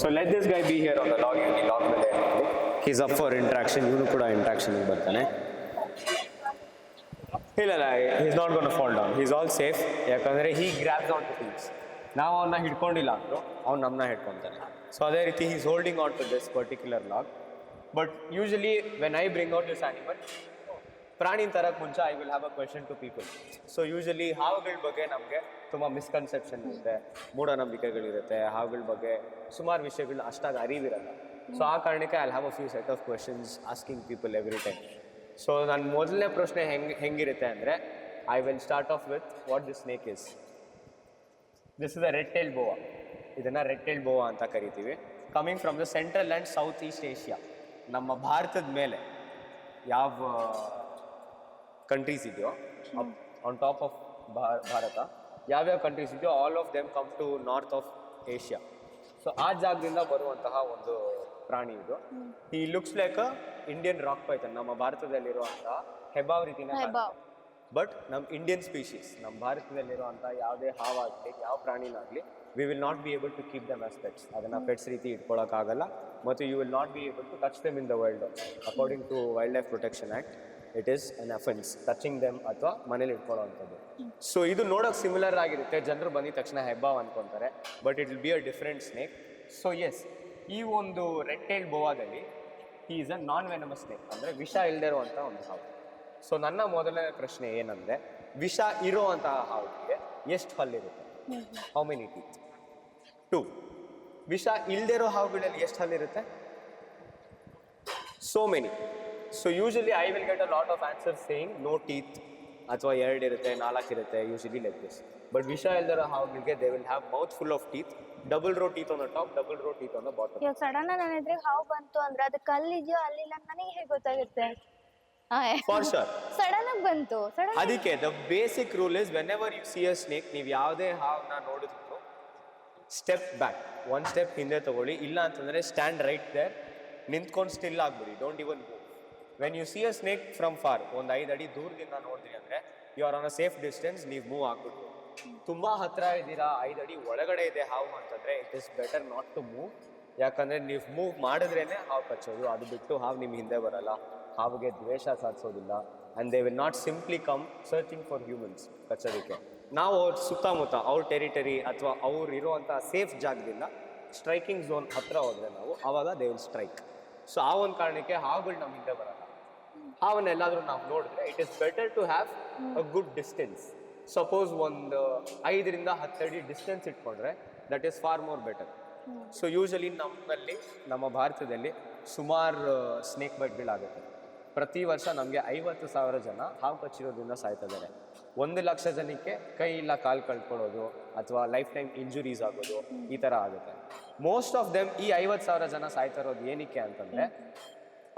So let this guy be here on the log ಯೂನಿ log ಮೇಲೆ he's up for interaction ಇವನು ಕೂಡ interaction ಬರ್ತಾನೆ. ಇಲ್ಲ ಇಲ್ಲ is not gonna fall down is all safe ಯಾಕಂದರೆ he grabs on to things ನಾವು ಅವನ್ನ ಹಿಡ್ಕೊಂಡಿಲ್ಲ ಅಂದರು ಅವ್ನು ನಮ್ಮನ್ನ ಹಿಡ್ಕೊತಾನೆ. ಸೊ ಅದೇ ರೀತಿ is holding on to this particular log but usually when I bring out this animal ಪ್ರಾಣಿನ ತರಕ್ಕೆ ಮುಂಚೆ I will have a question to people so usually ಹಾವುಗಳ ಬಗ್ಗೆ ನಮಗೆ ತುಂಬ ಮಿಸ್ಕನ್ಸೆಪ್ಷನ್ ಇರುತ್ತೆ. ಮೂಢನಂಬಿಕೆಗಳಿರುತ್ತೆ. ಹಾವುಗಳ ಬಗ್ಗೆ ಸುಮಾರು ವಿಷಯಗಳನ್ನ ಅಷ್ಟಾಗಿ ಅರಿವಿರಲ್ಲ. ಸೊ ಆ ಕಾರಣಕ್ಕೆ I have a few set of questions asking people every time so ನನ್ನ ಮೊದಲನೇ ಪ್ರಶ್ನೆ ಹೆಂಗೆ, ಹೆಂಗಿರುತ್ತೆ ಅಂದರೆ I will start off with what the snake is this is a red tail boa ಇದನ್ನು ರೆಡ್ ಟೈಲ್ ಬೋವಾ ಅಂತ ಕರಿತೀವಿ. Coming from the central and south east Asia ನಮ್ಮ ಭಾರತದ ಮೇಲೆ ಯಾವ ಕಂಟ್ರೀಸ್ ಇದೆಯೋ ಆನ್ ಟಾಪ್ ಆಫ್ ಭಾರತ ಯಾವ್ಯಾವ ಕಂಟ್ರೀಸ್ ಇದೆಯೋ all of them come to north of Asia so ಆ ಜಾಗದಿಂದ ಬರುವಂತಹ ಒಂದು ಪ್ರಾಣಿ ಇದು. ಈ looks like Indian rock python ನಮ್ಮ ಭಾರತದಲ್ಲಿರುವಂತಹ ಹೆಬಾವ್ ರೀತಿನ. ಬಟ್ ನಮ್ಮ ಇಂಡಿಯನ್ ಸ್ಪೀಶೀಸ್ ನಮ್ಮ ಭಾರತದಲ್ಲಿರುವಂತಹ ಯಾವುದೇ ಹಾವಾಗಲಿ ಯಾವ ಪ್ರಾಣಿನಾಗಲಿ we will not be able to keep them as pets ಅದನ್ನು ಪೆಟ್ಸ್ ರೀತಿ ಇಟ್ಕೊಳ್ಳೋಕ್ಕಾಗಲ್ಲ ಮತ್ತು you will not be able to touch them in the world according to wildlife protection act it is an offence touching them ಅಥವಾ ಮನೇಲಿ ಇಟ್ಕೊಳ್ಳೋವಂಥದ್ದು. So ಇದು ನೋಡೋಕೆ similar ಆಗಿರುತ್ತೆ. ಜನರು ಬಂದಿದ ತಕ್ಷಣ ಹೆಬ್ಬಾವ್ ಅನ್ಕೊಂತಾರೆ. But it will be a different snake so yes ಈ ಒಂದು ರೆಡ್ ಟೈಲ್ ಬೋವಾದಲ್ಲಿ ಈ is a non venomous snake ಅಂದರೆ ವಿಷ ಇಲ್ಲದೆ ಇರುವಂಥ ಒಂದು ಹಾವು. ಸೊ ನನ್ನ ಮೊದಲನೇ ಪ್ರಶ್ನೆ ಏನಂದರೆ, ವಿಷ ಇರುವಂತಹ ಹಾವಿಗೆ ಎಷ್ಟು ಹಲ್ಲಿರುತ್ತೆ? ಹೌ ಮೆನಿ ಟೀತ್ ಟು ವಿಷ ಇಲ್ಲದೆ ಇರೋ ಹಾವುಗಳಲ್ಲಿ ಎಷ್ಟು ಹಲ್ಲಿರುತ್ತೆ? So many so usually I will get a lot of answer saying no teeth ಅಥವಾ ಎರಡು ಇರುತ್ತೆ ನಾಲ್ಕು ಇರುತ್ತೆ ಯೂಶಲಿ ಲೈಕ್ ದಿಸ್ ಬಟ್ ವಿಷ ಇಲ್ದಿರೋ ಹಾವುಗಳಿಗೆ they will have mouth full of teeth double row teeth on the top double row teeth on the bottom ಇವಾಗ sudden ನನ್ನ ಎದುರಿಗೆ ಹಾವು ಬಂತು ಅಂದ್ರೆ ಅದು ಕಲ್ಲಿದೆಯೋ ಅಲ್ಲಿಲ್ಲ ಅಂತ ನನಗೆ ಹೇಗೆ ಗೊತ್ತಾಗುತ್ತೆ? ಫಾರ್ ಶೋರ್ ಸಡನ್ ಆಗಿ ಬಂತು. ಸಡನ್ ಅದಕ್ಕೆ the basic rule is whenever you see a snake ನೀವು ಯಾವುದೇ ಹಾವನ್ನ ನೋಡಿದ್ರು ಸ್ಟೆಪ್ ಬ್ಯಾಕ್ ಒನ್ ಸ್ಟೆಪ್ ಹಿಂದೆ ತಗೊಳ್ಳಿ. ಇಲ್ಲ ಅಂತಂದ್ರೆ ಸ್ಟ್ಯಾಂಡ್ ರೈಟ್ ದೇರ್ ನಿಂತ್ಕೊಂಡು still ಆಗ್ಬಿಡಿ. Don't even when you see a snake from far ಒಂದು ಐದು ಅಡಿ ದೂರದಿಂದ ನೋಡಿದ್ರಿ ಅಂದರೆ you are on a safe distance ನೀವು ಮೂವ್ ಆಗ್ಬಿಟ್ಟು. ತುಂಬ ಹತ್ತಿರ ಇದ್ದೀರಾ, ಐದು ಅಡಿ ಒಳಗಡೆ ಇದೆ ಹಾವು ಅಂತಂದರೆ it is better not to move ಯಾಕಂದರೆ ನೀವು ಮೂವ್ ಮಾಡಿದ್ರೇನೆ ಹಾವು ಕಚ್ಚೋದು. ಅದು ಬಿಟ್ಟು ಹಾವು ನಿಮ್ಮ ಹಿಂದೆ ಬರಲ್ಲ. ಹಾವಿಗೆ ದ್ವೇಷ ಸಾಧಿಸೋದಿಲ್ಲ. And they will not simply come searching for humans ಕಚ್ಚೋದಕ್ಕೆ. ನಾವು ಅವ್ರ ಸುತ್ತಮುತ್ತ, ಅವ್ರ ಟೆರಿಟರಿ ಅಥವಾ ಅವ್ರು ಇರುವಂಥ ಸೇಫ್ ಜಾಗದಿಂದ ಸ್ಟ್ರೈಕಿಂಗ್ ಝೋನ್ ಹತ್ತಿರ ಹೋದ್ರೆ ನಾವು ಆವಾಗ ದೇ ವಿಲ್ ಸ್ಟ್ರೈಕ್ ಸೊ ಆ ಒಂದು ಕಾರಣಕ್ಕೆ ಹಾವುಗಳು ನಮ್ಮ ಹಿಂದೆ ಬರಲ್ಲ. ಹಾವನ್ನೆಲ್ಲಾದ್ರೂ ನಾವು ನೋಡಿದ್ರೆ it is better to have a good distance suppose ಒಂದು ಐದರಿಂದ ಹತ್ತಡಿ ಡಿಸ್ಟೆನ್ಸ್ ಇಟ್ಕೊಂಡ್ರೆ that is far more better so usually ನಮ್ಮಲ್ಲಿ, ನಮ್ಮ ಭಾರತದಲ್ಲಿ ಸುಮಾರು ಸ್ನೇಕ್ ಬೈಟ್ಗಳಾಗುತ್ತೆ ಪ್ರತಿ ವರ್ಷ ನಮಗೆ ಐವತ್ತು ಸಾವಿರ ಜನ ಹಾವು ಕಚ್ಚಿರೋದ್ರಿಂದ ಸಾಯ್ತಾ ಇದ್ದಾರೆ ಒಂದು ಲಕ್ಷ ಜನಕ್ಕೆ ಕೈ ಇಲ್ಲ ಕಾಲು ಕಳ್ಕೊಳ್ಳೋದು ಅಥವಾ ಲೈಫ್ ಟೈಮ್ ಇಂಜುರೀಸ್ ಆಗೋದು ಈ ಥರ ಆಗುತ್ತೆ. ಮೋಸ್ಟ್ ಆಫ್ ದೆಮ್ ಈ ಐವತ್ತು ಸಾವಿರ ಜನ ಸಾಯ್ತಾ ಇರೋದು ಏನಕ್ಕೆ ಅಂತಂದರೆ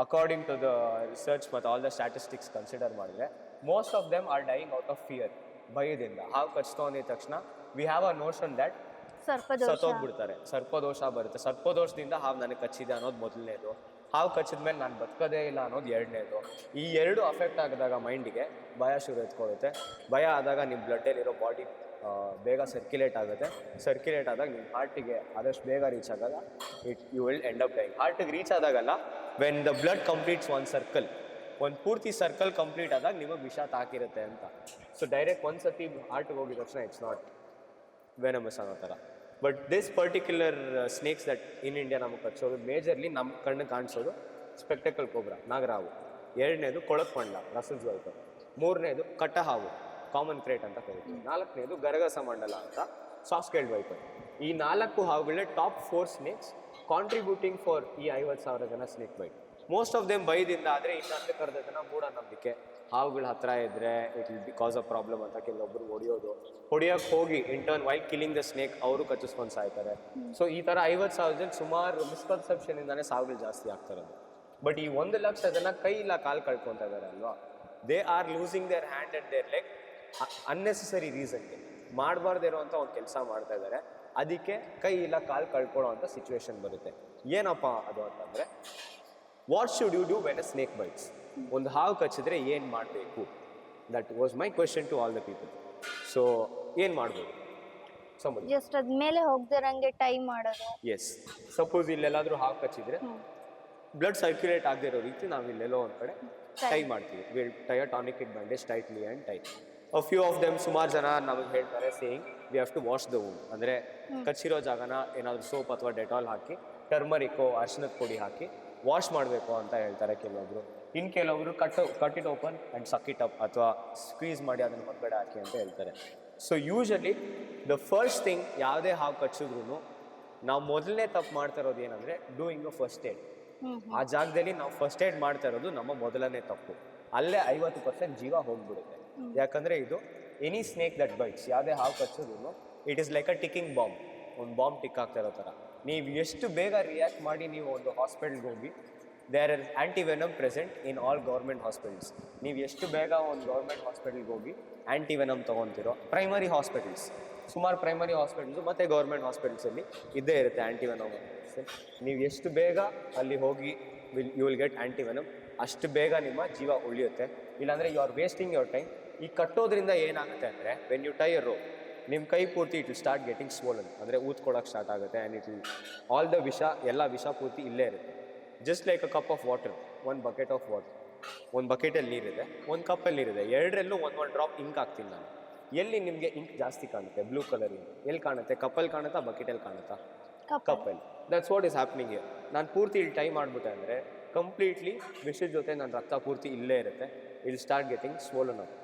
ಅಕಾರ್ಡಿಂಗ್ ಟು ದ ರಿಸರ್ಚ್ ಮತ್ತು ಆಲ್ ದ ಸ್ಟ್ಯಾಟಿಸ್ಟಿಕ್ಸ್ ಕನ್ಸಿಡರ್ ಮಾಡಿದ್ರೆ most of them are dying out of fear ಭಯದಿಂದ. ಹಾವು ಕಚ್ತೋ ಅಂದಿದ ತಕ್ಷಣ we have a notion that ಸರ್ಪದೋಷ. ಸತ್ತೋಗ್ಬಿಡ್ತಾರೆ. ಸರ್ಪದೋಷ ಬರುತ್ತೆ. ಸರ್ಪದೋಷದಿಂದ ಹಾವು ನನಗೆ ಕಚ್ಚಿದೆ ಅನ್ನೋದು ಮೊದಲನೇದು. ಹಾವು ಕಚ್ಚಿದ ಮೇಲೆ ನಾನು ಬದುಕೋದೇ ಇಲ್ಲ ಅನ್ನೋದು ಎರಡನೇದು. ಈ ಎರಡು ಅಫೆಕ್ಟ್ ಆಗಿದಾಗ ಮೈಂಡಿಗೆ ಭಯ ಶುರು ಎತ್ಕೊಳ್ಳುತ್ತೆ. ಭಯ ಆದಾಗ ನಿಮ್ಮ ಬ್ಲಡ್ಡಲ್ಲಿರೋ ಬಾಡಿ ಬೇಗ ಸರ್ಕ್ಯುಲೇಟ್ ಆಗುತ್ತೆ. ಸರ್ಕ್ಯುಲೇಟ್ ಆದಾಗ ನಿಮ್ಮ ಹಾರ್ಟಿಗೆ ಆದಷ್ಟು ಬೇಗ ರೀಚ್ ಆಗಲ್ಲ. It you will end up dying ಹಾರ್ಟಿಗೆ reach ಆದಾಗಲ್ಲ when the blood completes one circle ಒಂದು ಪೂರ್ತಿ ಸರ್ಕಲ್ ಕಂಪ್ಲೀಟ್ ಆದಾಗ ನಿಮಗೆ ವಿಷ ತಾಕಿರುತ್ತೆ ಅಂತ. ಸೊ ಡೈರೆಕ್ಟ್ ಒಂದು ಸತಿ ಹಾರ್ಟಿಗೆ ಹೋಗಿದ ತಕ್ಷಣ ಇಟ್ಸ್ ನಾಟ್ ವೆನಮಸ್ ಅನ್ನೋ ಥರ. But this particular snakes that in India ನಮಗೆ ಕಚ್ಚೋದು ಮೇಜರ್ಲಿ ನಮ್ಮ ಕಣ್ಣು ಕಾಣಿಸೋದು ಸ್ಪೆಕ್ಟಕಲ್ ಕೊಬ್ರ ನಾಗರಾವು. ಎರಡನೇದು ಕೊಳಕ್ಮಂಡ ರಸಲ್ಸ್ ವೈಪರ್ ಮೂರನೇದು ಕಟ್ಟಹಾವು. ಕಾಮನ್ ಕ್ರೇಟ್ ಅಂತ ಕರಿತೀವಿ. ನಾಲ್ಕನೇದು ಗರಗಸ ಮಂಡಲ ಅಂತ ಸಾಫ್ಟ್ಸ್ಕೇಲ್ಡ್ ವೈಪರ್ ಈ ನಾಲ್ಕು ಹಾವುಗಳೇ top four snakes contributing for ಈ ಐವತ್ತು ಸಾವಿರ ಜನ snake bite most of them ಬೈದಿಂದ ಆದರೆ ಕರೆದ ಜನ ಮೂಢನಂಬಿಕೆ. ಹಾವುಗಳ ಹತ್ರ ಇದ್ರೆ it will be cause a problem ಅಂತ ಕೆಲವೊಬ್ರು ಹೊಡೆಯೋದು. ಹೊಡಿಯೋಕೆ ಹೋಗಿ in turn while killing the snake ಅವರು ಕಚ್ಚಿಸ್ಕೊಂಡು ಸಾಯ್ತಾರೆ. ಸೊ ಈ ಥರ ಐವತ್ತು ಸಾವಿರ ಜನ ಸುಮಾರು ಮಿಸ್ಕನ್ಸೆಪ್ಷನ್ ಇಂದಾನೆ ಸಾವುಗಳು ಜಾಸ್ತಿ ಆಗ್ತಾರದು ಬಟ್ ಈ ಒಂದು ಲಕ್ಷ ಜನ ಕೈ ಇಲ್ಲ ಕಾಲು ಕಳ್ಕೊತಾ ಇದ್ದಾರೆ ಅಲ್ವಾ? They are losing their hand and their leg unnecessary ರೀಸನ್ಗೆ ಮಾಡಬಾರ್ದೇ ಇರುವಂಥ ಒಂದು ಕೆಲಸ ಮಾಡ್ತಾ ಇದ್ದಾರೆ ಅದಕ್ಕೆ ಕೈ ಇಲ್ಲ ಕಾಲು ಕಳ್ಕೊಳ್ಳೋ ಅಂಥ ಸಿಚುವೇಶನ್ ಬರುತ್ತೆ. ಏನಪ್ಪ ಅದು ಅಂತಂದರೆ what should you do when a snake bites ಒಂದು ಹಾವು ಕಚ್ಚಿದ್ರೆ ಏನು ಮಾಡಬೇಕು? That was my question to all the people so ಏನು ಮಾಡ್ಬೋದು? ಜಸ್ಟ್ ಅದ್ಮೇಲೆ ಹೋಗ್ದಿರಂಗೆ ಟೈ ಮಾಡೋದು. ಎಸ್ ಸಪೋಸ್ ಇಲ್ಲೆಲ್ಲಾದ್ರೂ ಹಾವು ಕಚ್ಚಿದ್ರೆ. ಬ್ಲಡ್ ಸರ್ಕ್ಯುಲೇಟ್ ಆಗದಿರೋ ರೀತಿ ನಾವು ಇಲ್ಲೆಲ್ಲೋ ಒಂದು ಕಡೆ ಟೈ ಮಾಡ್ತೀವಿ. Will tie tourniquet it bandage tightly and tight a few of them ಸುಮಾರು ಜನ ನಮಗೆ ಹೇಳ್ತಾರೆ saying we have to wash the wound ಅಂದರೆ ಕಚ್ಚಿರೋ ಜಾಗನ ಏನಾದರೂ ಸೋಪ್ ಅಥವಾ ಡೆಟಾಲ್ ಹಾಕಿ ಟರ್ಮರಿಕೋ ಅರ್ಶಿನದ ಪುಡಿ ಹಾಕಿ ವಾಶ್ ಮಾಡಬೇಕು ಅಂತ ಹೇಳ್ತಾರೆ ಕೆಲವೊಬ್ರು. ಇನ್ನು ಕೆಲವೊಬ್ರು cut cut it open and suck it up ಅಥವಾ ಸ್ಕ್ವೀಸ್ ಮಾಡಿ ಅದನ್ನು ಹೊರಗಡೆ ಹಾಕಿ ಅಂತ ಹೇಳ್ತಾರೆ. So usually the first thing ಯಾವುದೇ ಹಾವು ಕಚ್ಚಿದ್ರು ನಾವು ಮೊದಲನೇ ತಪ್ಪು ಮಾಡ್ತಾ ಇರೋದು ಏನಂದರೆ ಡೂಯಿಂಗ್ ಅ ಫಸ್ಟ್ ಏಡ್ ಆ ಜಾಗದಲ್ಲಿ ನಾವು ಫಸ್ಟ್ ಏಡ್ ಮಾಡ್ತಾ ಇರೋದು ನಮ್ಮ ಮೊದಲನೇ ತಪ್ಪು. ಅಲ್ಲೇ ಐವತ್ತು ಪರ್ಸೆಂಟ್ ಜೀವ ಹೋಗ್ಬಿಡುತ್ತೆ. ಯಾಕಂದ್ರೆ ಇದು ಎನಿ ಸ್ನೇಕ್ ದಟ್ ಬೈಟ್ಸ್ ಯಾವುದೇ ಹಾವು ಕಚ್ಚೋದು it is like a ticking bomb ಒಂದು ಬಾಂಬ್ ಟಿಕ್ ಆಗ್ತಾ ಇರೋ ಥರ ನೀವು ಎಷ್ಟು ಬೇಗ ರಿಯಾಕ್ಟ್ ಮಾಡಿ ನೀವು ಒಂದು ಹಾಸ್ಪಿಟಲ್ಗೆ ಹೋಗಿ there are antivenom present in all government hospitals ನೀವು ಎಷ್ಟು ಬೇಗ ಒಂದು ಗೌರ್ಮೆಂಟ್ ಹಾಸ್ಪಿಟಲ್ಗೆ ಹೋಗಿ ಆ್ಯಂಟಿವೆನಮ್ ತೊಗೊತಿರೋ ಪ್ರೈಮರಿ ಹಾಸ್ಪಿಟಲ್ಸ್ ಸುಮಾರು ಪ್ರೈಮರಿ ಹಾಸ್ಪಿಟಲ್ಸು ಮತ್ತು ಗೌರ್ಮೆಂಟ್ ಹಾಸ್ಪಿಟಲ್ಸಲ್ಲಿ ಇದ್ದೇ ಇರುತ್ತೆ ಆ್ಯಂಟಿವೆನಮ್ ನೀವು ಎಷ್ಟು ಬೇಗ ಅಲ್ಲಿ ಹೋಗಿ will you will get antivenom ಅಷ್ಟು ಬೇಗ ನಿಮ್ಮ ಜೀವ ಉಳಿಯುತ್ತೆ. ಇಲ್ಲಾಂದರೆ you are wasting your time ಈ ಕಟ್ಟೋದ್ರಿಂದ ಏನಾಗುತ್ತೆ ಅಂದರೆ ವೆನ್ ಯು ಟೈ ರೋ ನಿಮ್ಮ ಕೈ ಪೂರ್ತಿ it will start getting swollen ಅಂದರೆ ಊದ್ಕೊಳಕ್ಕೆ ಸ್ಟಾರ್ಟ್ ಆಗುತ್ತೆ and it will all the ವಿಷ ಎಲ್ಲ ವಿಷ ಪೂರ್ತಿ ಇಲ್ಲೇ ಇರುತ್ತೆ. Just like a cup of water ಒಂದು ಬಕೆಟ್ ಆಫ್ ವಾಟರ್ ಒಂದು ಬಕೆಟಲ್ಲಿ ನೀರಿದೆ ಒಂದು ಕಪ್ಪಲ್ಲಿ ನೀರಿದೆ. ಎರಡರಲ್ಲೂ ಒಂದು ಒಂದು ಡ್ರಾಪ್ ಇಂಕ್ ಹಾಕ್ತೀನಿ ನಾನು. ಎಲ್ಲಿ ನಿಮಗೆ ಇಂಕ್ ಜಾಸ್ತಿ ಕಾಣುತ್ತೆ? ಬ್ಲೂ ಕಲರಿಂದ ಎಲ್ಲಿ ಕಾಣುತ್ತೆ? ಕಪ್ಪಲ್ಲಿ ಕಾಣುತ್ತಾ ಬಕೆಟಲ್ಲಿ ಕಾಣುತ್ತಾ? ಕಪ್ಪಲ್ ಕಪ್ಪಲ್ಲಿ that's what is happening here ನಾನು ಪೂರ್ತಿ ಇಲ್ಲಿ ಟೈ ಮಾಡಿಬಿಟ್ಟೆ ಅಂದರೆ ಕಂಪ್ಲೀಟ್ಲಿ ವಿಷದ ಜೊತೆ ನನ್ನ ರಕ್ತ ಪೂರ್ತಿ ಇಲ್ಲೇ ಇರುತ್ತೆ. ಇಲ್ ಸ್ಟಾರ್ಟ್ ಗೆಟಿಂಗ್ ಸ್ವೋಲನ್ ಅಪ್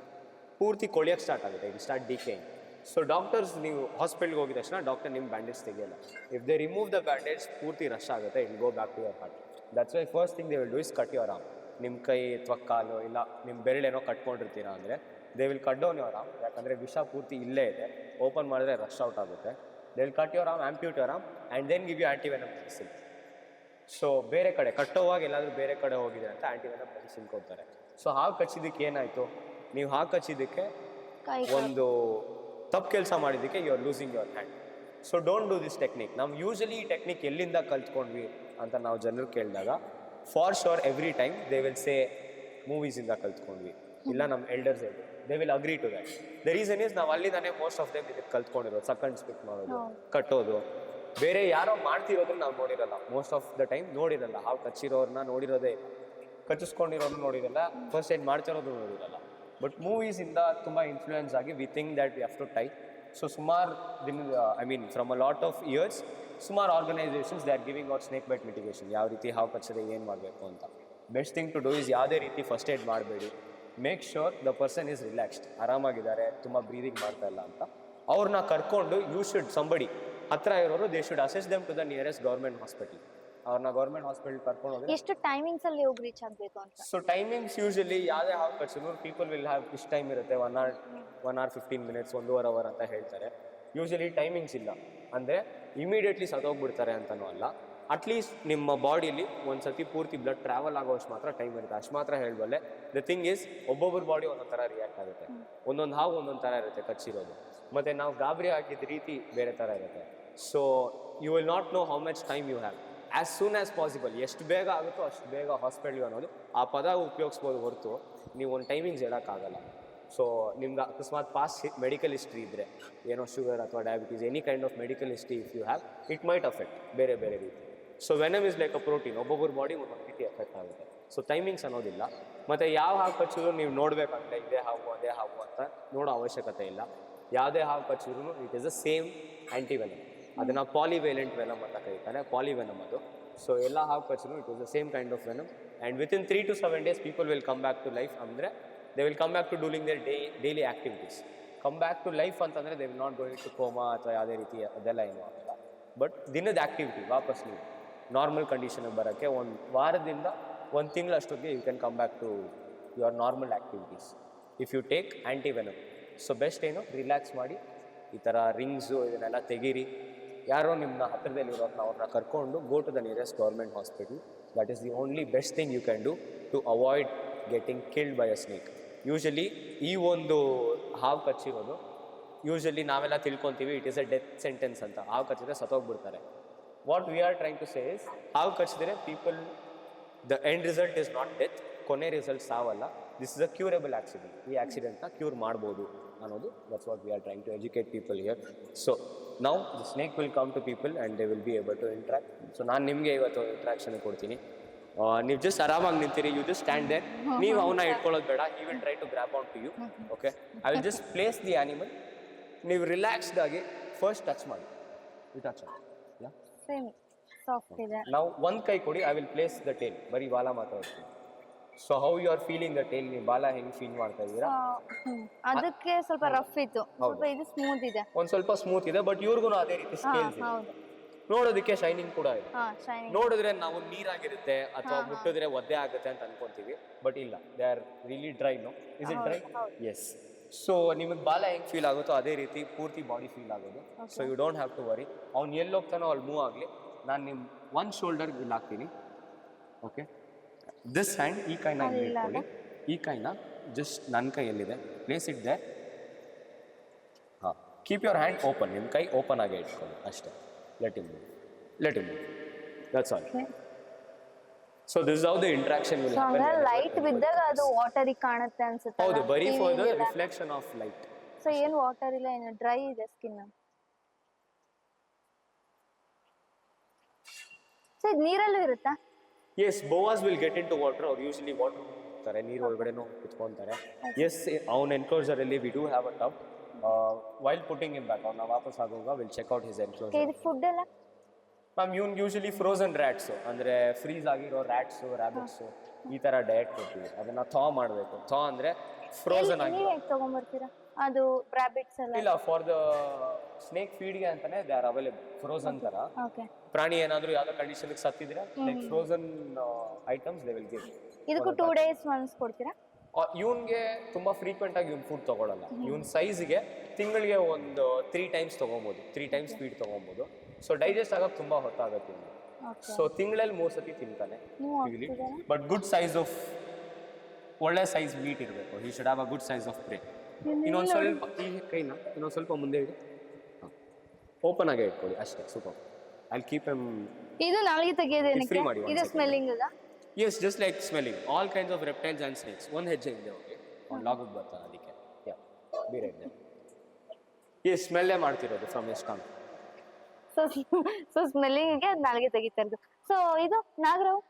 ಪೂರ್ತಿ ಕೊಳಿಯೋಕ್ಕೆ ಸ್ಟಾರ್ಟ್ ಆಗುತ್ತೆ. It start decaying so doctors ನೀವು ಹಾಸ್ಪಿಟ್ಲ್ಗೆ ಹೋಗಿದ ತಕ್ಷಣ ಡಾಕ್ಟರ್ ನಿಮ್ಮ bandage ತೆಗೆಯಲ್ಲ. If they remove the bandage ಪೂರ್ತಿ ರಶ್ ಆಗುತ್ತೆ. It'll go back to your heart that's why first thing they will do is cut your arm ನಿಮ್ಮ ಕೈ, ಅಥವಾ ಕಾಲು, ಇಲ್ಲ ನಿಮ್ಮ ಬೆರಳೇನೋ ಕಟ್ಕೊಂಡಿರ್ತೀರಾ ಅಂದರೆ they will cut down your arm ಯಾಕಂದರೆ ವಿಷ ಪೂರ್ತಿ ಇಲ್ಲೇ ಇದೆ. ಓಪನ್ ಮಾಡಿದ್ರೆ ರಶ್ ಔಟ್ ಆಗುತ್ತೆ. They will cut your arm amputate your arm and then give you antivenom medicine so ಬೇರೆ ಕಡೆ, ಕಟ್ಟೋವಾಗ ಎಲ್ಲಾದರೂ ಬೇರೆ ಕಡೆ ಹೋಗಿದೆ ಅಂತ ಆ್ಯಂಟಿವೆನಮ್ ಮೆಡಿಸಿನ್ ಕೊಡ್ತಾರೆ. ಸೊ ಹಾವು ಕಚ್ಚಿದ್ದಕ್ಕೆ ಏನಾಯಿತು? ನೀವು ಹಾಕಚ್ಚಿದ್ದಕ್ಕೆ ಕಚ್ಚಿದ್ದಕ್ಕೆ ಒಂದು ತಪ್ಪು ಕೆಲಸ ಮಾಡಿದ್ದಕ್ಕೆ you are losing your hand so don't do this technique ನಾವು ಯೂಶಲಿ ಈ ಟೆಕ್ನಿಕ್ ಎಲ್ಲಿಂದ ಕಲ್ತ್ಕೊಂಡ್ವಿ ಅಂತ ನಾವು ಜನರು ಕೇಳಿದಾಗ for sure every time they will say ಮೂವೀಸಿಂದ ಕಲ್ತ್ಕೊಂಡ್ವಿ. ಇಲ್ಲ ನಮ್ಮ ಎಲ್ಡರ್ಸ್ ಹೇಳಿ. They will agree to that the reason is ನಾವು ಅಲ್ಲಿಂದಾನೆ ಮೋಸ್ಟ್ ಆಫ್ ದೇಮ್ ಇದಕ್ಕೆ ಕಲ್ತ್ಕೊಂಡಿರೋದು ಸಕಂಡ್ ಸ್ಪಿಟ್ ಮಾಡೋದು. ಕಟ್ಟೋದು. ಬೇರೆ ಯಾರೋ ಮಾಡ್ತಿರೋದನ್ನ ನಾವು ನೋಡಿರಲ್ಲ. ಮೋಸ್ಟ್ ಆಫ್ ದ ಟೈಮ್ ನೋಡಿರಲ್ಲ. ಹಾವು ಕಚ್ಚಿರೋರನ್ನ ನೋಡಿರೋದೇ ಕಚ್ಚಿಸ್ಕೊಂಡಿರೋದು ನೋಡಿರಲ್ಲ. ಫಸ್ಟ್ ಏಡ್ ಮಾಡ್ತಿರೋದು ನೋಡಿರಲ್ಲ. ಬಟ್ ಮೂವೀಸಿಂದ ತುಂಬ ಇನ್ಫ್ಲೂಯೆನ್ಸ್ ಆಗಿ we think that we have to tie so ಸುಮಾರು ದಿನ I mean from a lot of years ಸುಮಾರು organisations they are giving out snake bite mitigation ಯಾವ ರೀತಿ ಹಾವು ಕಚ್ಚದೆ ಏನು ಮಾಡಬೇಕು ಅಂತ. Best thing to do is ಯಾವುದೇ ರೀತಿ ಫಸ್ಟ್ ಏಡ್ ಮಾಡಬೇಡಿ. Make sure the person is relaxed ಆರಾಮಾಗಿದ್ದಾರೆ, ತುಂಬ ಬ್ರೀದಿಂಗ್ ಮಾಡ್ತಾ ಇಲ್ಲ ಅಂತ. ಅವ್ರನ್ನ ಕರ್ಕೊಂಡು ಯು ಶುಡ್ ಸಂಬಡಿ ಹತ್ರ ಇರೋರು they should assess them to the nearest government hospital ಅವ್ರನ್ನ ಗೌರ್ಮೆಂಟ್ ಹಾಸ್ಪಿಟಲ್ ಕರ್ಕೊಂಡು ಹೋಗಿ ಎಷ್ಟು ಟೈಮಿಂಗ್ಸ್ ಅಲ್ಲಿ ಹೋಗಿ ರೀಚ್ ಆಗಬೇಕು ಅಂತ? ಸೊ ಟೈಮಿಂಗ್ಸ್ ಯೂಶಲಿ ಯಾವುದೇ ಹಾವು ಕಟ್ಸಿದ್ರು ಪೀಪಲ್ ವಿಲ್ ಹ್ಯಾವ್ ಇಷ್ಟು ಟೈಮ್ ಇರುತ್ತೆ. One hour one hour fifteen minutes ಒಂದೂವರೆ ಅವರ್ ಅಂತ ಹೇಳ್ತಾರೆ. ಯೂಶಲಿ ಟೈಮಿಂಗ್ಸ್ ಇಲ್ಲ. ಅಂದರೆ ಇಮಿಡಿಯೇಟ್ಲಿ ಸತ್ತೋಗ್ಬಿಡ್ತಾರೆ ಅಂತನೂ ಅಲ್ಲ. ಅಟ್ಲೀಸ್ಟ್ ನಿಮ್ಮ ಬಾಡಿಲಿ ಒಂದು ಸತಿ ಪೂರ್ತಿ ಬ್ಲಡ್ ಟ್ರಾವೆಲ್ ಆಗೋಷ್ಟು ಮಾತ್ರ ಟೈಮ್ ಇರುತ್ತೆ. ಅಷ್ಟು ಮಾತ್ರ ಹೇಳಬಲ್ಲೆ ದ ಥಿಂಗ್ ಇಸ್ ಒಬ್ಬೊಬ್ಬರ ಬಾಡಿ ಒಂದೊಂದು ಥರ ರಿಯಾಕ್ಟ್ ಆಗುತ್ತೆ. ಒಂದೊಂದು ಹಾವು ಒಂದೊಂದು ಥರ ಇರುತ್ತೆ ಕಚ್ಚಿರೋದು. ಮತ್ತು ನಾವು ಗಾಬರಿ ಹಾಕಿದ ರೀತಿ ಬೇರೆ ಥರ ಇರುತ್ತೆ. So you will not know how much time you have as soon as possible ಎಷ್ಟು ಬೇಗ ಆಗುತ್ತೋ ಅಷ್ಟು ಬೇಗ ಹಾಸ್ಪಿಟ್ಲಿಗೆ ಅನ್ನೋದು ಆ ಪದ ಉಪಯೋಗಿಸ್ಬೋದು ಹೊರತು ನೀವು ಒಂದು ಟೈಮಿಂಗ್ಸ್ ಹೇಳೋಕ್ಕಾಗಲ್ಲ ಸೊ ನಿಮ್ಗೆ ಅಕಸ್ಮಾತ್ ಪಾಸ್ ಮೆಡಿಕಲ್ ಹಿಸ್ಟ್ರಿ ಇದ್ದರೆ ಏನೋ ಶುಗರ್ ಅಥವಾ diabetes any kind of medical history if you have it might affect ಬೇರೆ ಬೇರೆ ರೀತಿ. So venom is like a protein ಒಬ್ಬೊಬ್ಬರ ಬಾಡಿ ಒಂದೊಂದು ರೀತಿ ಎಫೆಕ್ಟ್ ಆಗುತ್ತೆ. ಸೊ ಟೈಮಿಂಗ್ಸ್ ಅನ್ನೋದಿಲ್ಲ. ಮತ್ತು ಯಾವ ಹಾವು ಕಚ್ಚಿದ್ರು ನೀವು ನೋಡಬೇಕಂದ್ರೆ ಇದೇ ಹಾವು ಅದೇ ಹಾವು ಅಂತ ನೋಡೋ ಅವಶ್ಯಕತೆ ಇಲ್ಲ. ಯಾವುದೇ ಹಾವು ಕಚ್ಚಿದ್ರು it is a same antivenom ಅದನ್ನು ಪಾಲಿವೇಲೆಂಟ್ ವೆನಮ್ ಅಂತ ಕರೀತಾರೆ ಪಾಲಿವೆನಮ್ ಅದು. ಸೊ ಎಲ್ಲ ಹಾವು it is the same kind of venom and within three to seven days people will come back to life ಅಂದರೆ they will come back to doing their day daily activities come back to life ಅಂತಂದರೆ they will not going to coma ಅಥವಾ ಯಾವುದೇ ರೀತಿ ಅದೆಲ್ಲ ಏನು ಅಂತ but ದಿನದ activity ವಾಪಸ್ ನೀವು ನಾರ್ಮಲ್ ಕಂಡೀಷನಿಗೆ ಬರೋಕ್ಕೆ ಒಂದು ವಾರದಿಂದ ಒಂದು ತಿಂಗಳಷ್ಟೊತ್ತಿಗೆ you can come back to your normal activities if you take antivenom so best ಏನು? ರಿಲ್ಯಾಕ್ಸ್ ಮಾಡಿ, ಈ ಥರ ರಿಂಗ್ಸು ಇದನ್ನೆಲ್ಲ ತೆಗೀರಿ. ಯಾರೋ ನಿಮ್ಮ ಹತ್ತಿರದಲ್ಲಿ ಹತ್ತಿರದಲ್ಲಿರೋರ್ನ ಅವ್ರನ್ನ ಕರ್ಕೊಂಡು go to the nearest government hospital that is the only best thing you can do to avoid getting killed by a snake usually ಈ ಒಂದು ಹಾವು ಕಚ್ಚಿರೋದು ಯೂಶಲಿ ನಾವೆಲ್ಲ ತಿಳ್ಕೊತೀವಿ it is a death sentence ಅಂತ. ಹಾವು ಕಚ್ಚಿದ್ರೆ ಸತ್ತೋಗ್ಬಿಡ್ತಾರೆ. What we are trying to says ಹಾವು ಕಚ್ಚಿದ್ರೆ people the end result is not death ಕೊನೆ result ಸಾವಲ್ಲ. This is a curable accident ಈ ಆಕ್ಸಿಡೆಂಟ್ನ ಕ್ಯೂರ್ ಮಾಡ್ಬೋದು ಅನ್ನೋದು that's what we are trying to educate people here so ನಾವು the snake will come to people and they will be able to interact so ನಾನು ನಿಮಗೆ ಇವತ್ತು interaction ಕೊಡ್ತೀನಿ. ನೀವು ಜಸ್ಟ್ ಆರಾಮಾಗಿ ನಿಂತೀರಿ ಯು ಜಸ್ಟ್ ಸ್ಟ್ಯಾಂಡ್ ದೇರ್ ನೀವು ಅವನ್ನ ಇಟ್ಕೊಳ್ಳೋದು ಬೇಡ he will try to grab out to you okay I will just place the animal ನೀವು ರಿಲ್ಯಾಕ್ಸ್ಡ್ ಆಗಿ ಫಸ್ಟ್ ಟಚ್ ಮಾಡಿ. You touch yeah same soft ಇದೆ. ನಾವು ಒಂದು ಕೈ ಕೊಡಿ I will place the tail ಬರೀ ವಾಲಾ ಮಾತ್ರ ಇರ್ತೀನಿ so how you are feeling that tail ನೀವು ಬಾಲ ಹೆಂಗ್ ಫೀಲ್ ಮಾಡ್ತಾ ಇದ್ದೀರಾ? ಅದಕ್ಕೆ ಸ್ವಲ್ಪ ರಫ್ ಇತ್ತು. ಸ್ವಲ್ಪ ಇದು ಸ್ಮೂತ್ ಇದೆ. ಒಂದ್ ಸ್ವಲ್ಪ ಸ್ಮೂತ್ ಇದೆ ಬಟ್ ಇವ್ರಿಗೂ ಅದೇ ರೀತಿ ಸ್ಕೇಲ್ಸ್ ಇದೆ. ಹೌದು. ನೋಡೋದಕ್ಕೆ ಶೈನಿಂಗ್ ಕೂಡ ಇದೆ. ಹಾ ಶೈನಿಂಗ್ ನೋಡಿದ್ರೆ ನಾವು ನೀರಾಗಿರುತ್ತೆ ಅಥವಾ ಮುಟ್ಟಿದ್ರೆ ಒದ್ದೆ ಆಗುತ್ತೆ ಅಂತ ಅನ್ಕೊಂತೀವಿ ಬಟ್ ಇಲ್ಲ. They are really dry no is it dry yes so ನಿಮಗೆ ಬಾಲ ಹೆಂಗ್ ಫೀಲ್ ಆಗುತ್ತೋ ಅದೇ ರೀತಿ ಪೂರ್ತಿ ಬಾಡಿ ಫೀಲ್ ಆಗೋದು. So you don't have to worry ಅವ್ನು ಎಲ್ಲಿ ಹೋಗ್ತಾನೋ ಅಲ್ಲಿ ಮೂವ್ ಆಗಲಿ. ನಾನು ನಿಮ್ಮ ಒನ್ ಶೋಲ್ಡರ್ ಇಲ್ಲಿ ಹಾಕ್ತೀನಿ ಓಕೆ ದಿಸ್ ಹ್ಯಾಂಡ್ ಈ ಕೈನ ಇಲ್ಲಿ ಇಟ್ಕೊಳ್ಳಿ ಈ ಕೈನ ಜಸ್ಟ್ ನನ್ನ ಕೈಯಲ್ಲಿದೆ. ಪ್ಲೇಸ್ ಇಟ್ ದೇ ಹಾಂ. ಕೀಪ್ ಯುವರ್ ಹ್ಯಾಂಡ್ ಓಪನ್ ನಿಮ್ಮ ಕೈ ಓಪನ್ ಆಗೇ ಇಟ್ಕೊಳ್ಳಿ. ಅಷ್ಟೇ. Let him let him that's all so this how the interaction will happen light ಬಿದ್ದಾಗ ಅದು ವಾಟರಿಗೆ ಕಾಣುತ್ತೆ ಅನ್ಸುತ್ತೆ ಹೌದು ಬರೀ for the reflection of light so ಏನ್ ವಾಟರ್ ಇಲ್ಲ ಏನು? ಡ್ರೈ ಇದೆ ಸ್ಕಿನ್ ಸೊ ಇದು ನೀರಲ್ಲೂ ಇರುತ್ತಾ? Yes boas will get into water ಅವ್ರು ಯೂಶಲಿ ವಾಟರ್ ಹೋಗ್ತಾರೆ ನೀರು ಒಳಗಡೆನೂ ಕುತ್ಕೊಂತಾರೆ. ಎಸ್ ಅವ್ನ ಎನ್ಕ್ಲೋಸರಲ್ಲಿ we do have a tub while putting in back ಅವ್ನ ವಾಪಸ್ ಆಗುವಾಗ will check out his enclosure ಇದು ಫುಡ್ ಎಲ್ಲ? ಮ್ಯಾಮ್ ಇವ್ನ್ ಯೂಶಲಿ ಫ್ರೋಸನ್ ರ್ಯಾಟ್ಸು ಅಂದರೆ ಫ್ರೀಸ್ ಆಗಿರೋ ರ್ಯಾಟ್ಸು ರ್ಯಾಬಿಟ್ಸು ಈ ತರ ಡಯಟ್ ಕೊಡ್ತೀವಿ. ಅದನ್ನ ಥಾ ಮಾಡಬೇಕು. ಥಾ ಅಂದ್ರೆ ಫ್ರೋಸನ್ ಆಗಿ ನೀವ್ ಹೇಗೆ ತಗೊಂಡ್ಬರ್ತೀರಾ ಅದು ರಾಬಿಟ್ಸ್ ಎಲ್ಲ? ಇಲ್ಲ ಫಾರ್ ದ ಸ್ನೇಕ್ ಫೀಡ್ಗೆ ಅಂತಾನೆ ದೇ ಆರ್ ಅವೈಲೇಬಲ್ ಫ್ರೋಸನ್ ಥರ ಓಕೆ ಪ್ರಾಣಿ ಏನಾದರೂ ಯಾವ್ದೋ ಕಂಡೀಷನ್ಗೆ ಸತ್ತಿದ್ರೆ like frozen items they will give ಇದಕ್ಕೂ ಟೂ ಡೇಸ್ ಒನ್ಸ್ ಕೊಡ್ತೀರಾ? ಇವನ್ಗೆ ತುಂಬಾ ಫ್ರೀಕ್ವೆಂಟ್ ಆಗಿ ಇವ್ನು ಫುಡ್ ತಗೊಳ್ಳಲ್ಲ ಇವನ್ ಸೈಜ್ಗೆ ತಿಂಗಳಿಗೆ ಒಂದು ತ್ರೀ ಟೈಮ್ಸ್ ತಗೊಬೋದು. ತ್ರೀ ಟೈಮ್ಸ್ ಫೀಡ್ ತಗೊಬೋದು. ಸೊ ಡೈಜೆಸ್ಟ್ ಆಗಕ್ಕೆ ತುಂಬಾ ಹೊತ್ತಾಗತ್ತೆ ಇವನು ಸೊ ತಿಂಗಳಲ್ಲಿ ಮೂರು ಸತಿ ತಿಂತಾನೆ. ಬಟ್ ಗುಡ್ ಸೈಜ್ ಆಫ್ ಒಳ್ಳೆ ಸೈಜ್ ಮೀಟ್ ಇರಬೇಕು. He should have a good size of prey ಇನ್ನೊಂದು ಸ್ವಲ್ಪ ಈ ಕೈನ ಇನ್ನೊಂದು ಸ್ವಲ್ಪ ಮುಂದೆ ಇಡಿ. ಓಪನ್ ಆಗೇ ಇಟ್ಕೊಳ್ಳಿ. ಅಷ್ಟೇ ಸೂಪರ್ ಐ ಕೀಪ್ ಎಂ ಇದು ನಾಲ್ಗೆ ತೆಗಿಯೋದೇನಕ್ಕೆ free ಮಾಡಿ ಒಂದ್ ಇದು smelling smelling yes just like smelling all kinds of reptiles and snakes ಒಂದು ಹೆಜ್ಜೆ ಓಕೆ ಹೋಗಿ ಒಂದು ಲಾಗಿಗೆ ಬರ್ತಾನೆ ಅದಕ್ಕೆ. ಯಾ ಬೇರೆ ಹೆಜ್ಜೆ ಈ ಸ್ಮೆಲ್ಲೇ ಮಾಡ್ತಿರೋದು ಫ್ರಮ್ tongue. ಸೊ ಸೊ ಸ್ಮೆಲ್ಲಿಂಗ್ಗೆ ಅದು ನಾಲ್ಗೆ ತೆಗಿತಾ ಇರೋದು. ಸೊ ಇದು ನಾಗರಾವ್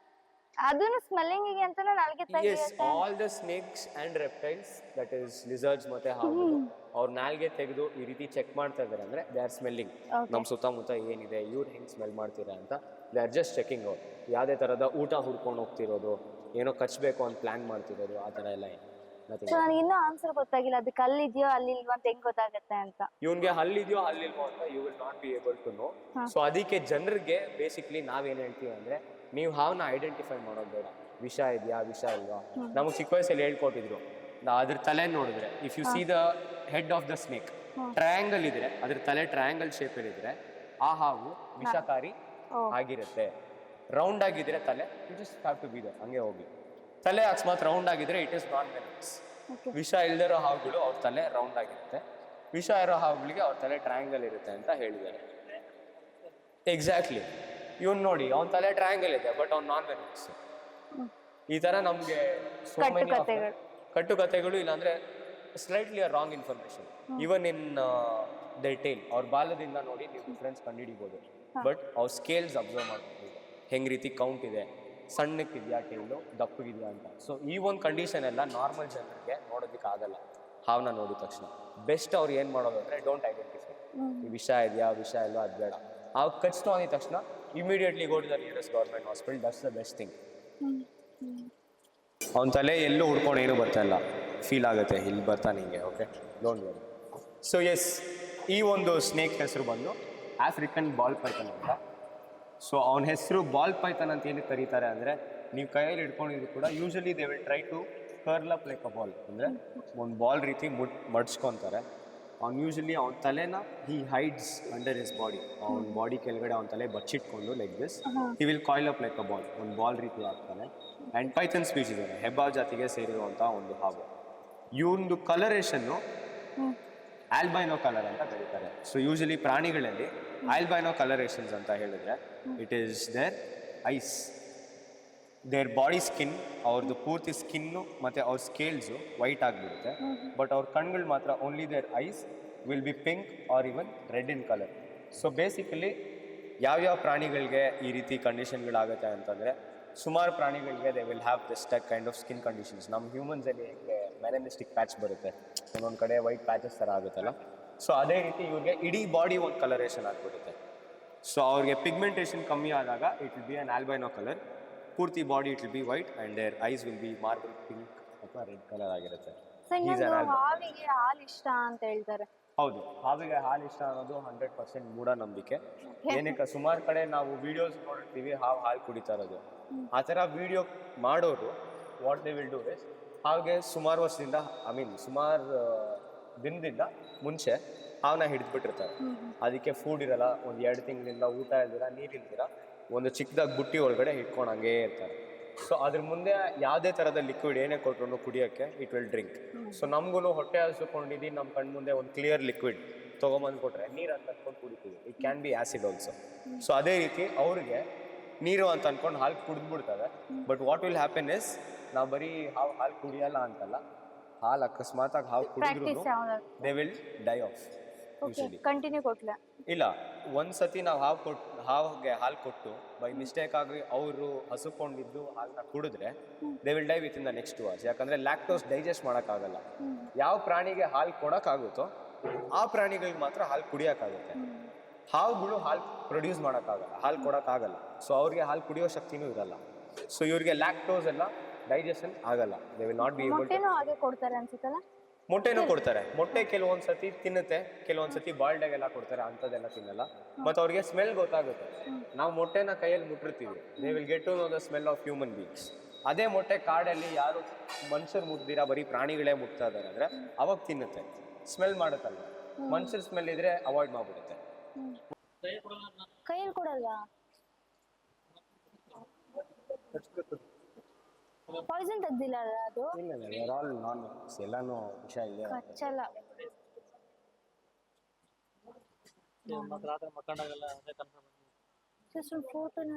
ಅದನ್ನು ಸ್ಮೆಲ್ಲಿಂಗ್ ಸ್ಮೆಲ್ಲಿಂಗಿಗೆ ಅಂತಾನೆ ನಾಲ್ಗೆ yes ತೆಗಿಯುತ್ತೆ all the snakes and reptiles that is lizards ಮತ್ತೆ ಹಾವು ಅವ್ರ ನಾಲ್ಗೆ ತೆಗೆದು ಈ ರೀತಿ ಚೆಕ್ ಮಾಡ್ತಾ ಇದ್ದಾರೆ ಅಂದ್ರೆ ದೇ ಆರ್ ಸ್ಮೆಲ್ಲಿಂಗ್ Okay. ನಮ್ಮ ಸುತ್ತಮುತ್ತ ಏನಿದೆ ಇವ್ರು ಹೆಂಗ್ ಸ್ಮೆಲ್ ಮಾಡ್ತೀರಾ ಅಂತ ದೇ ಆರ್ ಜಸ್ಟ್ ಚೆಕಿಂಗ್ ಅವ್ರು ಯಾವುದೇ ತರದ ಊಟ ಹುಡ್ಕೊಂಡು ಹೋಗ್ತಿರೋದು ಏನೋ ಕಚ್ಚಬೇಕು ಅಂತ ಪ್ಲಾನ್ ಮಾಡ್ತಿರೋದು ಆ ತರ ಎಲ್ಲ ಏನು? ಸೊ ನನಗೆ ಇನ್ನೂ ಆನ್ಸರ್ ಗೊತ್ತಾಗಿಲ್ಲ ಅದು ಕಲ್ಲಿದ್ಯೋ ಅಲ್ಲಿ ಇಲ್ವಾ ಅಂತ ಹೆಂಗ್ ಗೊತ್ತಾಗತ್ತೆ ಅಂತ. ಇವನ್ಗೆ ಹಲ್ಲಿದೆಯೋ ಹಲ್ಲಿಲ್ವೋ ಅಂತ you will not be able to know so ಅದಕ್ಕೆ ಜನರಿಗೆ ಬೇಸಿಕ್ಲಿ ನಾವೇನ್ ಹೇಳ್ತೀವಿ ಅಂದ್ರೆ ನೀವು ಹಾವನ್ನ ಐಡೆಂಟಿಫೈ ಮಾಡೋದು ಬೇಡ. ವಿಷ ಇದೆಯಾ ವಿಷ ಇಲ್ವಾ? ನಮಗೆ ಚಿಕ್ಕ ವಯಸ್ಸಲ್ಲಿ ಹೇಳ್ಕೊಟ್ಟಿದ್ರು. ಅದ್ರ ತಲೆ ನೋಡಿದ್ರೆ if you see the head of the snake triangle ಇದ್ರೆ ಅದ್ರ ತಲೆ ಟ್ರಯಾಂಗಲ್ ಶೇಪಲ್ಲಿ ಇದ್ರೆ ಆ ಹಾವು ವಿಷಕಾರಿ. ಆಗಿರುತ್ತೆ. ರೌಂಡ್ ಆಗಿದ್ರೆ ತಲೆ you just have to be there ಹಂಗೆ ಹೋಗಿ ತಲೆ ಅಕಸ್ಮಾತ್ ರೌಂಡ್ ಆಗಿದ್ರೆ ಇಟ್ ಇಸ್ ನಾಟ್ ವೆನಮಸ್. ವಿಷ ಇಲ್ದಿರೋ ಹಾವುಗಳು ಅವ್ರ ತಲೆ ರೌಂಡ್ ಆಗಿರುತ್ತೆ. ವಿಷ ಇರೋ ಹಾವುಗಳಿಗೆ ಅವ್ರ ತಲೆ ಟ್ರಯಾಂಗಲ್ ಇರುತ್ತೆ ಅಂತ ಹೇಳಿದ್ದಾರೆ. ಎಕ್ಸಾಕ್ಟ್ಲಿ ಇವ್ನು ನೋಡಿ ಅವ್ನ ತಲೆ ಟ್ರಯಾಂಗಲ್ ಇದೆ ಬಟ್ ಅವ್ನು ನಾನ್ ವೆನಮಸ್ ಈ ತರ ನಮ್ಗೆ so many of them- ಕಟ್ಟುಕಥೆಗಳು. ಕಟ್ಟುಕಥೆಗಳು ಇಲ್ಲಾಂದ್ರೆ slightly wrong information even in the tail ಅವ್ರ ಬಾಲ್ಯದಿಂದ ನೋಡಿ ನೀವು ಡಿಫ್ರೆನ್ಸ್ ಕಂಡುಹಿಡಿಬೋದು. ಬಟ್ ಅವ್ರ ಸ್ಕೇಲ್ಸ್ ಅಬ್ಸರ್ವ್ ಮಾಡ್ಬೋದು. ಹೆಂಗ್ ರೀತಿ ಕೌಂಟ್ ಇದೆ ಸಣ್ಣಕ್ಕಿದೆಯಾ ಟೇಲು ದಪ್ಪಗಿದೆಯಾ ಅಂತ. ಸೊ ಈ ಒಂದು ಕಂಡೀಷನ್ ಎಲ್ಲ ನಾರ್ಮಲ್ ಜನರಿಗೆ ನೋಡೋದಕ್ಕೆ ಆಗಲ್ಲ. ಹಾವನ್ನ ನೋಡಿದ ತಕ್ಷಣ. ಬೆಸ್ಟ್ ಅವ್ರು ಏನು ಮಾಡೋದು ಅಂದರೆ ಡೋಂಟ್ ಐಡೆಂಟಿಫೈ ಈ ವಿಷ ಇದೆಯಾ ವಿಷ ಇಲ್ವಾ ಅದು ಬೇಡ. ಅವ್ ಕಚ್ತು ಅಂದಿದ ತಕ್ಷಣ immediately go to the nearest government hospital that's the best thing ಅವ್ನ ತಲೆ ಎಲ್ಲೂ ಹುಡ್ಕೊಂಡು ಏನೂ ಬರ್ತಾ ಇಲ್ಲ. ಫೀಲ್ ಆಗುತ್ತೆ ಇಲ್ಲಿ ಬರ್ತಾನೆ ಹಿಂಗೆ okay don't worry so yes ಈ ಒಂದು ಸ್ನೇಕ್ ಹೆಸರು ಬಂದು ಆಫ್ರಿಕನ್ ಬಾಲ್ ಪೈಥನ್ ಅಂತ. ಸೊ ಅವನ ಹೆಸರು ಬಾಲ್ ಪೈಥನ್ ಅಂತ ಏನಕ್ಕೆ ಕರೀತಾರೆ ಅಂದರೆ ನೀವು ಕೈಯಲ್ಲಿ ಹಿಡ್ಕೊಂಡಿದ್ರು ಕೂಡ usually they will try to curl up like a ball ಅಂದರೆ ಒಂದು ಬಾಲ್ ರೀತಿ ಮುಟ್ ಮಡ್ಸ್ಕೊತಾರೆ. ಅವ್ನು ಯೂಶಲಿ ಅವ್ನ ತಲೆನ he hides under his body ಅವ್ನ ಬಾಡಿ ಕೆಳಗಡೆ ಅವ್ನ ತಲೆ ಬಚ್ಚಿಟ್ಕೊಂಡು like this he. Will coil up like a ball ಒಂದು ಬಾಲ್ ರೀತಿ ಆಗ್ತಾನೆ ಆ್ಯಂಡ್ ಪೈಥನ್ ಸ್ಪೀಚ್ ಇದೆ. ಹೆಬ್ಬಾ ಜಾತಿಗೆ ಸೇರಿರುವಂಥ ಒಂದು ಹಾವು. ಇವನ್ದು ಕಲರೇಷನ್ನು ಆಲ್ಬೈನೋ ಕಲರ್ ಅಂತ ಕರೀತಾರೆ. ಸೊ ಯೂಶಲಿ ಪ್ರಾಣಿಗಳಲ್ಲಿ ಆಲ್ಬೈನೋ ಕಲರೇಷನ್ಸ್ ಅಂತ ಹೇಳಿದ್ರೆ it is their eyes their body skin ಅವ್ರದ್ದು ಪೂರ್ತಿ ಸ್ಕಿನ್ನು ಮತ್ತು ಅವ್ರ ಸ್ಕೇಲ್ಸು ವೈಟ್ ಆಗಿಬಿಡುತ್ತೆ. ಬಟ್ ಅವ್ರ ಕಣ್ಗಳು ಮಾತ್ರ only their eyes will be pink or even red in colour so basically ಯಾವ್ಯಾವ ಪ್ರಾಣಿಗಳಿಗೆ ಈ ರೀತಿ ಕಂಡೀಷನ್ಗಳಾಗುತ್ತೆ ಅಂತಂದರೆ ಸುಮಾರು ಪ್ರಾಣಿಗಳಿಗೆ they will have this type kind of skin conditions ನಮ್ಮ ಹ್ಯೂಮನ್ಸಲ್ಲಿ ಹೇಗೆ ಮೆಲನಿಸ್ಟಿಕ್ ಪ್ಯಾಚ್ ಬರುತ್ತೆ. ಒಂದೊಂದು ಕಡೆ ವೈಟ್ ಪ್ಯಾಚಸ್ ಥರ ಆಗುತ್ತಲ್ಲ. ಸೊ ಅದೇ ರೀತಿ ಇವ್ರಿಗೆ ಇಡೀ ಬಾಡಿ ಒಂದು ಕಲರೇಷನ್ ಆಗಿಬಿಡುತ್ತೆ. ಸೊ ಅವ್ರಿಗೆ ಪಿಗ್ಮೆಂಟೇಷನ್ ಕಮ್ಮಿ ಆದಾಗ it will be an albino colour ಪೂರ್ತಿ body it will be white and their eyes will be marble pink ಅಥವಾ ರೆಡ್ ಕಲರ್ ಆಗಿರುತ್ತೆ. ಹಾವಿಗೆ ಹಾಲು ಇಷ್ಟ ಅಂತ ಹೇಳ್ತಾರೆ. ಹೌದು ಹಾವಿಗೆ ಹಾಲು ಇಷ್ಟ ಅನ್ನೋದು ಹಂಡ್ರೆಡ್ ಪರ್ಸೆಂಟ್ ಮೂಢನಂಬಿಕೆ. ಏನಕ್ಕೆ? ಸುಮಾರು ಕಡೆ ನಾವು ವಿಡಿಯೋಸ್ ನೋಡಿರ್ತೀವಿ ಹಾವು ಹಾಲು ಕುಡಿತಾ ಇರೋದು. ಆ ಥರ ವಿಡಿಯೋ ಮಾಡೋರು what they will do is ಹಾವಿಗೆ ಸುಮಾರು ವರ್ಷದಿಂದ ಐ ಮೀನ್ ಸುಮಾರು ದಿನದಿಂದ ಮುಂಚೆ ಹಾವನ್ನ ಹಿಡಿದ್ಬಿಟ್ಟಿರ್ತಾರೆ. ಅದಕ್ಕೆ ಫುಡ್ ಇರಲ್ಲ ಒಂದು ಎರಡು ತಿಂಗಳಿಂದ ಊಟ ಇಲ್ದಿರ ನೀರು ಇಲ್ದಿರ ಒಂದು ಚಿಕ್ಕದಾಗಿ ಬುಟ್ಟಿ ಒಳಗಡೆ ಇಟ್ಕೊಂಡು ಹಂಗೇ ಇರ್ತಾರೆ ಸೊ ಅದ್ರ ಮುಂದೆ ಯಾವುದೇ ಥರದ ಲಿಕ್ವಿಡ್ ಏನೇ ಕೊಟ್ರು ಕುಡಿಯೋಕ್ಕೆ ಇಟ್ ವಿಲ್ ಡ್ರಿಂಕ್ ಸೊ ನಮಗೂ ಹೊಟ್ಟೆ ಹಸುಕೊಂಡಿದ್ದು ನಮ್ಮ ಕಣ್ಣು ಮುಂದೆ ಒಂದು ಕ್ಲಿಯರ್ ಲಿಕ್ವಿಡ್ ತೊಗೊಂಬಂದು ಕೊಟ್ರೆ ನೀರು ಅಂತ ಅಂದ್ಕೊಂಡು ಕುಡಿತೀವಿ. It can be acid also so ಅದೇ ರೀತಿ ಅವ್ರಿಗೆ ನೀರು ಅಂತ ಅನ್ಕೊಂಡು ಹಾಲು ಕುಡಿದ್ಬಿಡ್ತವೆ but what will happen is ನಾವು ಬರೀ ಹಾವು ಹಾಲು ಕುಡಿಯಲ್ಲ ಅಂತಲ್ಲ ಹಾಲು ಅಕಸ್ಮಾತಾಗಿ ಹಾವು ಕುಡಿದ್ರು they will die of continue ಕೊಟ್ಲೆ? ಇಲ್ಲ ಒಂದ್ಸತಿ ನಾವು ಹಾವು ಕೊಟ್ಟು ಹಾವಿಗೆ ಹಾಲು ಕೊಟ್ಟು ಬೈ ಮಿಸ್ಟೇಕ್ ಆಗಿ ಅವರು ಹಸುಕೊಂಡಿದ್ದು ಹಾಲನ್ನ ಕುಡಿದ್ರೆ they will die within the next two hours ಯಾಕಂದ್ರೆ ಲ್ಯಾಕ್ಟೋಸ್ ಡೈಜೆಸ್ಟ್ ಮಾಡೋಕ್ಕಾಗಲ್ಲ. ಯಾವ ಪ್ರಾಣಿಗೆ ಹಾಲು ಕೊಡೋಕ್ಕಾಗುತ್ತೋ ಆ ಪ್ರಾಣಿಗಳಿಗೆ ಮಾತ್ರ ಹಾಲು ಕುಡಿಯೋಕ್ಕಾಗುತ್ತೆ. ಹಾವುಗಳು ಹಾಲು ಪ್ರೊಡ್ಯೂಸ್ ಮಾಡೋಕ್ಕಾಗಲ್ಲ ಹಾಲು ಕೊಡೋಕ್ಕಾಗಲ್ಲ. ಸೊ ಅವ್ರಿಗೆ ಹಾಲು ಕುಡಿಯೋ ಶಕ್ತಿನೂ ಇರಲ್ಲ. ಸೊ ಇವ್ರಿಗೆ ಲ್ಯಾಕ್ಟೋಸ್ ಎಲ್ಲ ಡೈಜೆಷನ್ ಆಗಲ್ಲ. They will not be able to ಮೊಟ್ಟೆನೂ ಹಾಗೆ ಕೊಡ್ತಾರೆ ಅನ್ಸುತ್ತಲ್ಲ? ಮೊಟ್ಟೆನೂ ಕೊಡ್ತಾರೆ. ಮೊಟ್ಟೆ ಕೆಲವೊಂದ್ಸತಿ ತಿನ್ನುತ್ತೆ ಕೆಲವೊಂದ್ಸತಿ ಬಾಲ್ಡ್ ಎಲ್ಲ ಕೊಡ್ತಾರೆ ಅಂಥದ್ದೆಲ್ಲ ತಿನ್ನಲ್ಲ. ಮತ್ತು ಅವ್ರಿಗೆ ಸ್ಮೆಲ್ ಗೊತ್ತಾಗುತ್ತೆ. ನಾವು ಮೊಟ್ಟೆನ ಕೈಯಲ್ಲಿ ಮುಟ್ಟಿರ್ತೀವಿ. They will get to know the smell of human beings ಅದೇ ಮೊಟ್ಟೆ ಕಾಡಲ್ಲಿ ಯಾರು ಮನುಷ್ಯರು ಮುಟ್ದಿರಾ ಬರೀ ಪ್ರಾಣಿಗಳೇ ಮುಟ್ತಾ ಇದ್ದಾರೆ ಅಂದರೆ ಅವಾಗ ತಿನ್ನುತ್ತೆ. ಸ್ಮೆಲ್ ಮಾಡುತ್ತಲ್ಲ. ಮನುಷ್ಯರ ಸ್ಮೆಲ್ ಇದ್ರೆ ಅವಾಯ್ಡ್ ಮಾಡ್ಬಿಡುತ್ತೆ. ಕೈಯಲ್ಲಿ ಕೊಡಲ್ವಾ? ಪಾಯ್ಸನ್ ತೆಗ್ದಿಲ್ಲ ಅಲ್ಲ ಅದು? ಇಲ್ಲ ಆಲ್ ನಾನ್ ಎಲ್ಲಾನು ವಿಷ ಇದೆ. ಕಚ್ಚಲ್ಲ. ಮತ್ತೆ ರಾತ್ರಿ ಮಕ್ಕಂಡಾಗೆಲ್ಲ ಅದೇ ಕನ್ಫರ್ಮ್ ಒಂದು ಫೋಟೋನ